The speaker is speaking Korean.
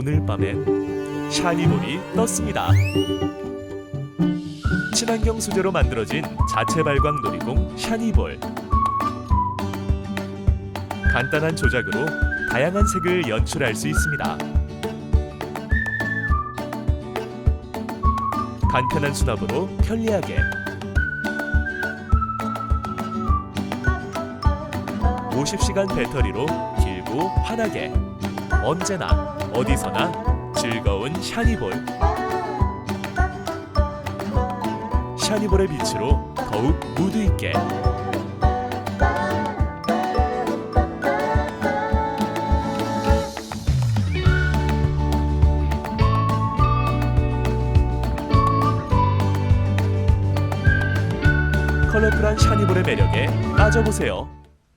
오늘 밤엔 샤니볼이 떴습니다. 친환경 소재로 만들어진 자체 발광 놀이공 샤니볼. 간단한 조작으로 다양한 색을 연출할 수 있습니다. 간편한 수납으로 편리하게 50시간 배터리로 길고 환하게 언제나 어디서나 즐거운 샤니볼 샤니볼의 빛으로 더욱 무드 있게 컬러풀한 샤니볼의 매력에 빠져보세요.